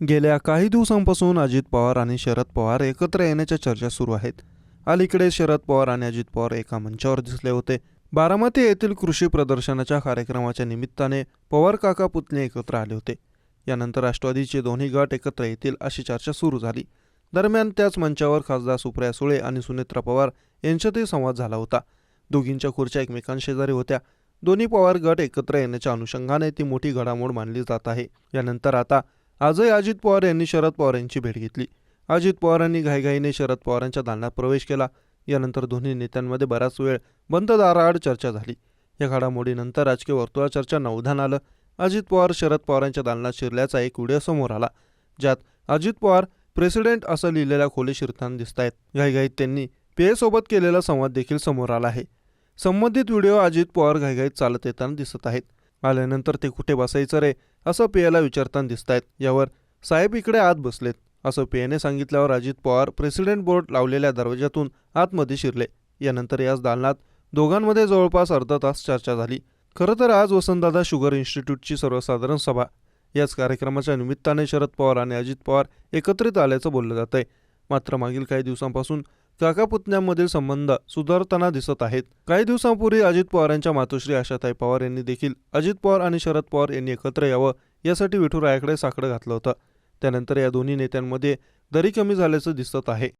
गेल्या काही दिवसांपासून अजित पवार आणि शरद पवार एकत्र येण्याच्या चर्चा सुरू आहेत. अलीकडे शरद पवार आणि अजित पवार एका मंचावर दिसले होते. बारामती येथील कृषी प्रदर्शनाच्या कार्यक्रमाच्या निमित्ताने पवार काका पुतणे एकत्र आले होते. यानंतर राष्ट्रवादीचे दोन्ही गट एकत्र येतील अशी चर्चा सुरू झाली. दरम्यान त्याच मंचावर खासदार सुप्रिया सुळे आणि सुनेत्रा पवार यांच्यातही संवाद झाला होता. दोघींच्या खुर्च्या एकमेकांशेजारी होत्या. दोन्ही पवार गट एकत्र येण्याच्या अनुषंगाने ती मोठी घडामोड मानली जात आहे. यानंतर आता आजही अजित पवार यांनी शरद पवार यांची भेट घेतली. अजित पवारांनी घाईघाईने शरद पवारांच्या दालनात प्रवेश केला. यानंतर दोन्ही नेत्यांमध्ये बराच वेळ बंद दाराआड चर्चा झाली. या घडामोडीनंतर राजकीय वर्तुळा चर्चा नवधान आलं. अजित पवार शरद पवारांच्या दालनात शिरल्याचा एक व्हिडिओ समोर आला. ज्यात अजित पवार प्रेसिडेंट असं लिहिलेल्या खोली शिरताना दिसत आहेत घाईघाईत त्यांनी पेयसोबत केलेला संवाद देखील समोर आला आहे. संबंधित व्हिडिओ अजित पवार घाईघाईत चालत येताना दिसत आहेत. आल्यानंतर ते कुठे बसायचं रे? असं पियाला विचारताना दिसतायत. यावर साहेब इकडे आत बसलेत. असं पियाने सांगितल्यावर अजित पवार प्रेसिडेंट बोर्ड लावलेल्या दरवाजातून आतमध्ये शिरले. यानंतर याच दालनात दोघांमध्ये जवळपास अर्धा तास चर्चा झाली. खरं तर आज वसंतदादा शुगर इन्स्टिट्यूटची सर्वसाधारण सभा. याच कार्यक्रमाच्या निमित्ताने शरद पवार आणि अजित पवार एकत्रित आल्याचं बोललं जात आहे मात्र मागील काही दिवसांपासून काका पुतण्यांमधील संबंध सुधारताना दिसत आहेत. काही दिवसांपूर्वी अजित पवारांच्या मातोश्री आशाताई पवार यांनी देखील अजित पवार आणि शरद पवार यांनी एकत्र यावं यासाठी विठुरायाकडे साकडं घातलं होतं. त्यानंतर या दोन्ही नेत्यांमध्ये दरी कमी झाल्याचं दिसत आहे.